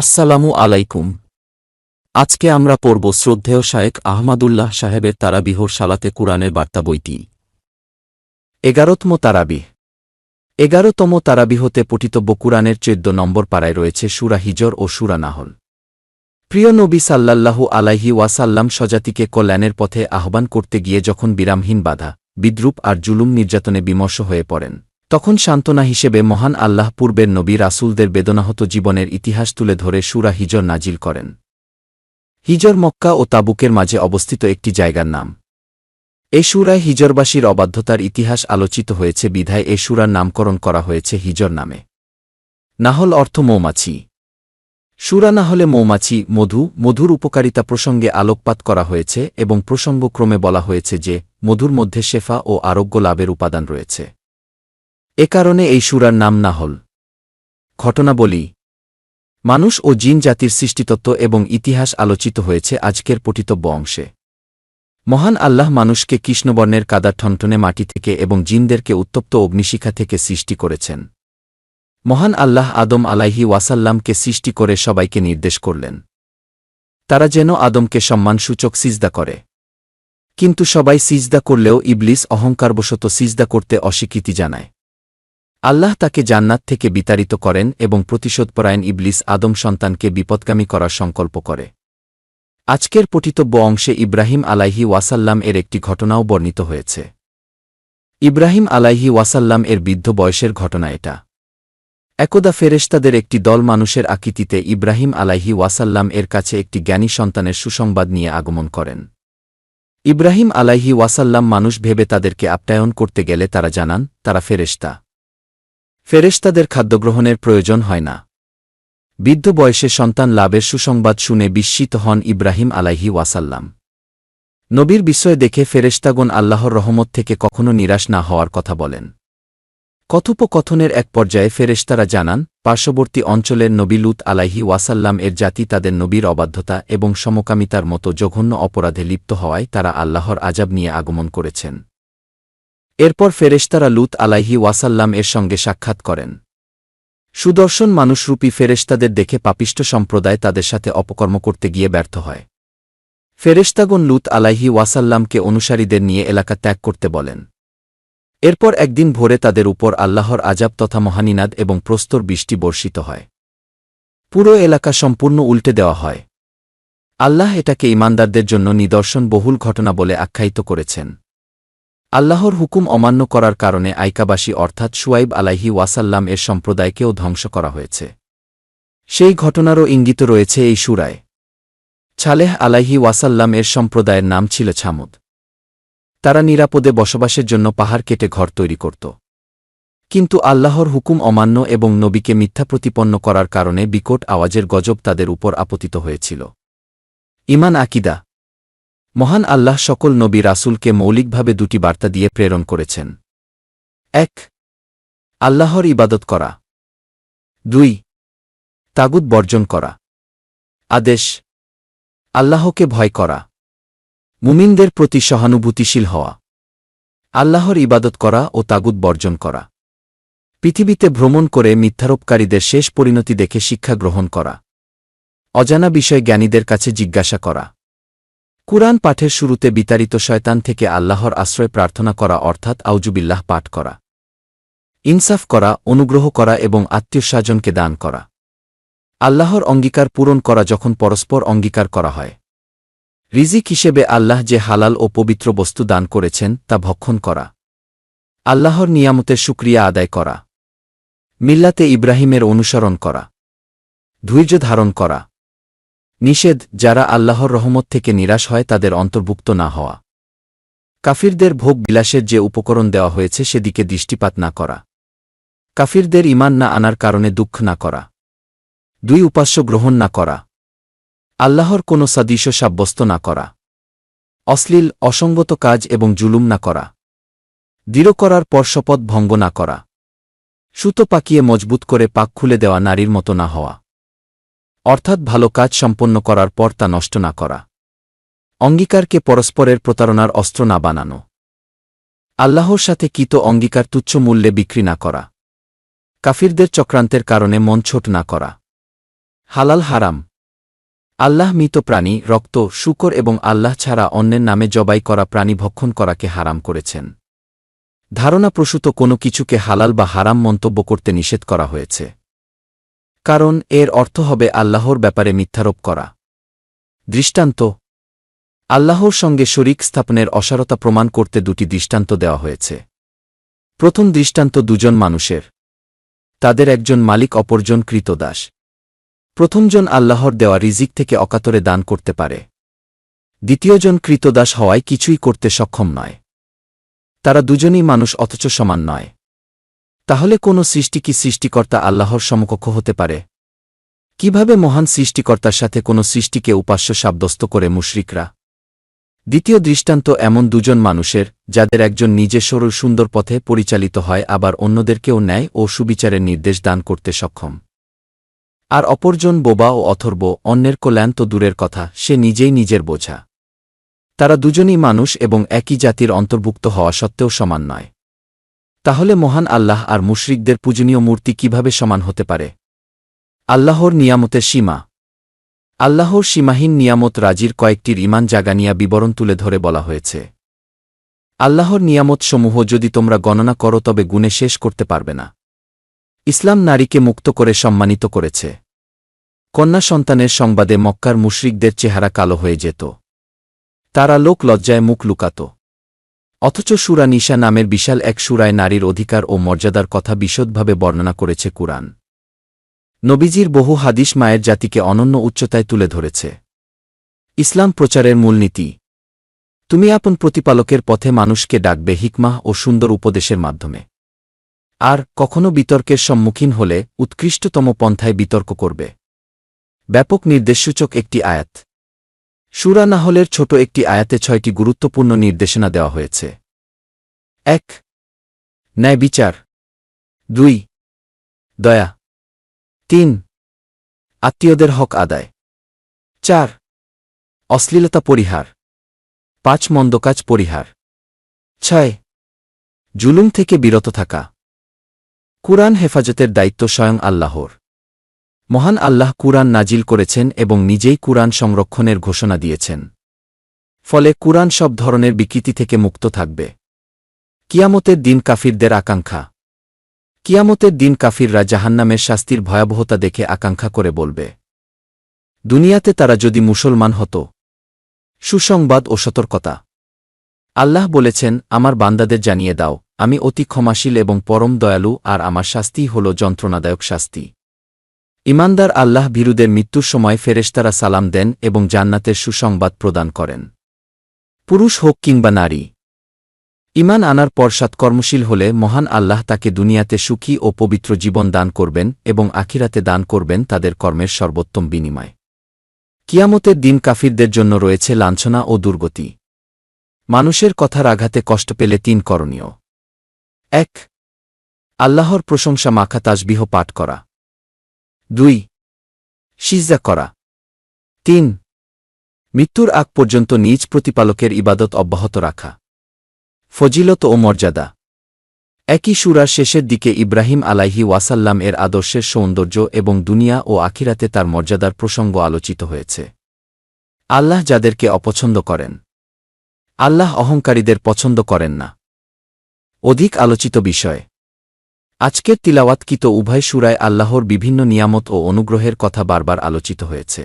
আসসালামু আলাইকুম। আজকে আমরা পড়ব শ্রদ্ধেয় শায়েক আহমাদুল্লাহ সাহেবের তারাবিহর সালাতে কুরআনের বার্তা বইটি। এগারোতম তারাবিহ। এগারোতম তারাবিহতে পঠিতব্য কুরআনের চোদ্দ নম্বর পাড়ায় রয়েছে সুরা হিজর ও সুরা নাহল। প্রিয় নবী সাল্লাল্লাহু আলাইহি ওয়াসাল্লাম সজাতিকে কল্যাণের পথে আহ্বান করতে গিয়ে যখন বিরামহীন বাধা, বিদ্রুপ আর জুলুম নির্যাতনে বিমর্ষ হয়ে পড়েন তখন সান্ত্বনা হিসেবে মহান আল্লাহ পূর্বের নবী রাসুলদের বেদনাহত জীবনের ইতিহাস তুলে ধরে সুরা হিজর নাজিল করেন। হিজর মক্কা ও তাবুকের মাঝে অবস্থিত একটি জায়গার নাম। এ সুরায় হিজরবাসীর অবাধ্যতার ইতিহাস আলোচিত হয়েছে বিধায় এ সুরার নামকরণ করা হয়েছে হিজর নামে। নাহল অর্থ মৌমাছি। সুরা না হলে মৌমাছি, মধু, মধুর উপকারিতা প্রসঙ্গে আলোকপাত করা হয়েছে এবং প্রসঙ্গক্রমে বলা হয়েছে যে, মধুর মধ্যে শেফা ও আরোগ্য লাভের উপাদান রয়েছে। এ কারণে এই সুরার নাম নাহল। ঘটনা বলি মানুষ ও জিন জাতির সৃষ্টিতত্ত্ব এবং ইতিহাস আলোচিত হয়েছে আজকের পঠিতব্য অংশে। মহান আল্লাহ মানুষকে কৃষ্ণবর্ণের কাদা ঠনঠনে মাটি থেকে এবং জিনদেরকে উত্তপ্ত অগ্নিশিখা থেকে সৃষ্টি করেছেন। মহান আল্লাহ আদম আলাইহি ওয়াসাল্লামকে সৃষ্টি করে সবাইকে নির্দেশ করলেন। তারা যেন আদমকে সম্মানসূচক সিজদা করে। কিন্তু সবাই সিজদা করলেও ইবলিস অহংকারবশত সিজদা করতে অস্বীকৃতি জানায়। আল্লাহ তাকে জান্নাত থেকে বিতাড়িত করেন এবং প্রতিশোধপরায়ণ ইবলিস আদম সন্তানকে বিপদগামী করার সংকল্প করে। আজকের পঠিতব্য অংশে ইব্রাহিম আলাইহি ওয়াসাল্লাম এর একটি ঘটনাও বর্ণিত হয়েছে। ইব্রাহিম আলাইহি ওয়াসাল্লাম এর বৃদ্ধ বয়সের ঘটনা এটা। একদা ফেরেশতাদের একটি দল মানুষের আকৃতিতে ইব্রাহিম আলাইহি ওয়াসাল্লাম এর কাছে একটি জ্ঞানী সন্তানের সুসংবাদ নিয়ে আগমন করেন। ইব্রাহিম আলাইহি ওয়াসাল্লাম মানুষ ভেবে তাদেরকে আপ্যায়ন করতে গেলে তারা জানান, তারা ফেরেশতা। ফেরেশতাদের খাদ্যগ্রহণের প্রয়োজন হয় না। বৃদ্ধ বয়সে সন্তান লাভের সুসংবাদ শুনে বিস্মিত হন ইব্রাহিম আলাইহি ওয়াসাল্লাম। নবীর বিষয় দেখে ফেরেশতাগণ আল্লাহর রহমত থেকে কখনো নিরাশ না হওয়ার কথা বলেন। কথোপকথনের এক পর্যায়ে ফেরেশতারা জানান, পার্শ্ববর্তী অঞ্চলের নবী লুত আলাইহি ওয়াসাল্লাম এর জাতি তাদের নবীর অবাধ্যতা এবং সমকামিতার মতো জঘন্য অপরাধে লিপ্ত হওয়ায় তারা আল্লাহর আজাব নিয়ে আগমন করেছেন। এরপর ফেরেশতারা লুত আলাইহি ওয়াসাল্লাম এর সঙ্গে সাক্ষাৎ করেন। সুদর্শন মানুষরূপী ফেরেশতাদের দেখে পাপিষ্ট সম্প্রদায় তাদের সাথে অপকর্ম করতে গিয়ে ব্যর্থ হয়। ফেরেশতাগণ লুত আলাইহি ওয়াসাল্লামকে অনুসারীদের নিয়ে এলাকা ত্যাগ করতে বলেন। এরপর একদিন ভোরে তাদের উপর আল্লাহর আজাব তথা মহানিনাদ এবং প্রস্তর বৃষ্টি বর্ষিত হয়। পুরো এলাকা সম্পূর্ণ উল্টে দেওয়া হয়। আল্লাহ এটাকে ইমানদারদের জন্য নিদর্শন বহুল ঘটনা বলে আখ্যায়িত করেছেন। আল্লাহর হুকুম অমান্য করার কারণে আইকাবাসী অর্থাৎ সুয়াইব আলাইহি ওয়াসাল্লাম এর সম্প্রদায়কেও ধ্বংস করা হয়েছে। সেই ঘটনারও ইঙ্গিত রয়েছে এই সুরায়। ছালেহ আলাইহি ওয়াসাল্লাম এর সম্প্রদায়ের নাম ছিল ছামুদ। তারা নিরাপদে বসবাসের জন্য পাহাড় কেটে ঘর তৈরি করত। কিন্তু আল্লাহর হুকুম অমান্য এবং নবীকে মিথ্যা প্রতিপন্ন করার কারণে বিকট আওয়াজের গজব তাদের উপর আপতিত হয়েছিল। ইমান আকিদা মহান আল্লাহ সকল নবী রাসূলকে মৌলিকভাবে দুটি বার্তা দিয়ে প্রেরণ করেছেন। এক, আল্লাহর ইবাদত করা। দুই তাগুদ বর্জন করা। আদেশ, আল্লাহকে ভয় করা। মুমিনদের প্রতি সহানুভূতিশীল হওয়া। আল্লাহর ইবাদত করা ও তাগুদ বর্জন করা। পৃথিবীতে ভ্রমণ করে মিথ্যারোপকারীদের শেষ পরিণতি দেখে শিক্ষা গ্রহণ করা। অজানা বিষয় জ্ঞানীদের কাছে জিজ্ঞাসা করা। কুরআন পাঠের শুরুতে বিতাড়িত শয়তান থেকে আল্লাহর আশ্রয় প্রার্থনা করা অর্থাৎ আউজুবিল্লাহ পাঠ করা। ইনসাফ করা, অনুগ্রহ করা এবং আত্মীয়স্বজনকে দান করা। আল্লাহর অঙ্গীকার পূরণ করা যখন পরস্পর অঙ্গীকার করা হয়। রিজিক হিসেবে আল্লাহ যে হালাল ও পবিত্র বস্তু দান করেছেন, তা ভক্ষণ করা। আল্লাহর নিয়ামতের সুক্রিয়া আদায় করা। মিল্লাতে ইব্রাহিমের অনুসরণ করা। ধৈর্য ধারণ করা। নিষেধ, যারা আল্লাহর রহমত থেকে নিরাশ হয় তাদের অন্তর্ভুক্ত না হওয়া। কাফিরদের ভোগ বিলাসের যে উপকরণ দেওয়া হয়েছে সেদিকে দৃষ্টিপাত না করা। কাফিরদের ইমান না আনার কারণে দুঃখ না করা। দুই উপাস্য গ্রহণ না করা। আল্লাহর কোনো সদৃশ সাব্যস্ত না করা। অশ্লীল, অসঙ্গত কাজ এবং জুলুম না করা। দৃঢ় করার পর শপথ ভঙ্গ না করা। সুতো পাকিয়ে মজবুত করে পাক খুলে দেওয়া নারীর মতো না হওয়া। অর্থাৎ ভালো কাজ সম্পন্ন করার পর তা নষ্ট না করা। অঙ্গীকারকে পরস্পরের প্রতারণার অস্ত্র না বানানো। আল্লাহর সাথে কিত অঙ্গীকার তুচ্ছ মূল্যে বিক্রি না করা। কাফিরদের চক্রান্তের কারণে মন ছোট না করা। হালাল হারাম। আল্লাহ মৃত প্রাণী, রক্ত, শুকর এবং আল্লাহ ছাড়া অন্যের নামে জবাই করা প্রাণী ভক্ষণ করাকে হারাম করেছেন। ধারণাপ্রসূত কোনো কিছুকে হালাল বা হারাম মন্তব্য করতে নিষেধ করা হয়েছে। কারণ এর অর্থ হবে আল্লাহর ব্যাপারে মিথ্যারোপ করা। দৃষ্টান্ত। আল্লাহর সঙ্গে শরিক স্থাপনের অসারতা প্রমাণ করতে দুটি দৃষ্টান্ত দেওয়া হয়েছে। প্রথম দৃষ্টান্ত দুজন মানুষের। তাদের একজন মালিক, অপরজন কৃতদাস। প্রথমজন আল্লাহর দেওয়া রিজিক থেকে অকাতরে দান করতে পারে। দ্বিতীয়জন কৃতদাস হওয়ায় কিছুই করতে সক্ষম নয়। তারা দুজনই মানুষ, অথচ সমান নয়। তাহলে কোনো সৃষ্টি কি সৃষ্টিকর্তা আল্লাহর সমকক্ষ হতে পারে? কীভাবে মহান সৃষ্টিকর্তার সাথে কোনো সৃষ্টিকে উপাস্য সাব্যস্ত করে মুশরিকরা? দ্বিতীয় দৃষ্টান্ত এমন দুজন মানুষের, যাদের একজন নিজে সরল সুন্দর পথে পরিচালিত হয়, আবার অন্যদেরকেও ন্যায় ও সুবিচারের নির্দেশ দান করতে সক্ষম। আর অপরজন বোবা ও অথর্ব, অন্যের কল্যাণ তো দূরের কথা, সে নিজেই নিজের বোঝা। তারা দুজনই মানুষ এবং একই জাতির অন্তর্ভুক্ত হওয়া সত্ত্বেও সমান নয়। তাহলে মহান আল্লাহ আর মুশরিকদের পূজনীয় মূর্তি কীভাবে সমান হতে পারে? আল্লাহর নিয়ামতের সীমা। আল্লাহর সীমাহীন নিয়ামত রাজির কয়েকটির ইমান জাগানিয়া বিবরণ তুলে ধরে বলা হয়েছে। আল্লাহর নিয়ামতসমূহ যদি তোমরা গণনা করো তবে গুণে শেষ করতে পারবে না। ইসলাম নারীকে মুক্ত করে সম্মানিত করেছে। কন্যা সন্তানের সংবাদে মক্কার মুশরিকদের চেহারা কালো হয়ে যেত। তারা লোক লজ্জায় মুখ লুকাত। অথচ সুরা নিশা নামের বিশাল এক সুরায় নারীর অধিকার ও মর্যাদার কথা বিশদভাবে বর্ণনা করেছে কুরআন। নবীজির বহু হাদিস মায়ের জাতিকে অনন্য উচ্চতায় তুলে ধরেছে। ইসলাম প্রচারের মূলনীতি তুমি আপন প্রতিপালকের পথে মানুষকে ডাকবে হিকমাহ ও সুন্দর উপদেশের মাধ্যমে। আর কখনো বিতর্কের সম্মুখীন হলে উৎকৃষ্টতম পন্থায় বিতর্ক করবে। ব্যাপক নির্দেশসূচক একটি আয়াত। সুরা নাহলের ছোট একটি আয়াতে ছয়টি গুরুত্বপূর্ণ নির্দেশনা দেওয়া হয়েছে। এক, ন্যায় বিচার। দুই, দয়া। তিন, আত্মীয়দের হক আদায়। চার, অশ্লীলতা পরিহার। পাঁচ, মন্দকাজ পরিহার। ছয়, জুলুম থেকে বিরত থাকা। কুরআন হেফাজতের দায়িত্ব স্বয়ং আল্লাহর। মহান আল্লাহ কুরআন নাজিল করেছেন এবং নিজেই কুরআন সংরক্ষণের ঘোষণা দিয়েছেন। ফলে কুরআন সব ধরনের বিকৃতি থেকে মুক্ত থাকবে। কিয়ামতের দিন কাফিরদের আকাঙ্ক্ষা। কিয়ামতের দিন কাফিররা জাহান্নামের শাস্তির ভয়াবহতা দেখে আকাঙ্ক্ষা করে বলবে, দুনিয়াতে তারা যদি মুসলমান হতো, সুসংবাদ ও সতর্কতা। আল্লাহ বলেছেন, আমার বান্দাদের জানিয়ে দাও, আমি অতি ক্ষমাশীল এবং পরম দয়ালু, আর আমার শাস্তিই হল যন্ত্রণাদায়ক শাস্তি। ইমানদার আল্লাহ ভীরুদের মৃত্যুর সময় ফেরেশতারা সালাম দেন এবং জান্নাতের সুসংবাদ প্রদান করেন। পুরুষ হোক কিংবা নারী। ইমান আনার পর সৎকর্মশীল হলে মহান আল্লাহ তাকে দুনিয়াতে সুখী ও পবিত্র জীবন দান করবেন এবং আখিরাতে দান করবেন তাদের কর্মের সর্বোত্তম বিনিময়। কিয়ামতের দিন কাফিরদের জন্য রয়েছে লাঞ্ছনা ও দুর্গতি। মানুষের কথার আঘাতে কষ্ট পেলে তিন করণীয়। এক, আল্লাহর প্রশংসা মাখা তাজবিহ পাঠ করা। দুই সিজা করা। তিন, মৃত্যুর আগ পর্যন্ত নিজ প্রতিপালকের ইবাদত অব্যাহত রাখা। ফজিলত ও মর্যাদা। একই সুরার শেষের দিকে ইব্রাহিম আলাইহি ওয়াসাল্লাম এর আদর্শের সৌন্দর্য এবং দুনিয়া ও আখিরাতে তার মর্যাদার প্রসঙ্গ আলোচিত হয়েছে। আল্লাহ যাদেরকে অপছন্দ করেন। আল্লাহ অহংকারীদের পছন্দ করেন না। অধিক আলোচিত বিষয়। আজকের তিলাওয়াতকৃত উভয় সুরায় আল্লাহর বিভিন্ন নিয়ামত ও অনুগ্রহের কথা বারবার আলোচিত হয়েছে।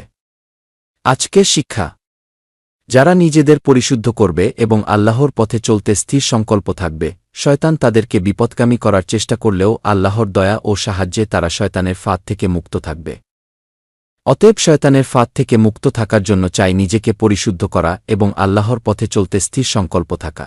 আজকের শিক্ষা। যারা নিজেদের পরিশুদ্ধ করবে এবং আল্লাহর পথে চলতে স্থির সংকল্প থাকবে, শয়তান তাদেরকে বিপদকামী করার চেষ্টা করলেও আল্লাহর দয়া ও সাহায্যে তারা শয়তানের ফাঁদ থেকে মুক্ত থাকবে। অতএব শয়তানের ফাঁদ থেকে মুক্ত থাকার জন্য চাই নিজেকে পরিশুদ্ধ করা এবং আল্লাহর পথে চলতে স্থির সংকল্প থাকা।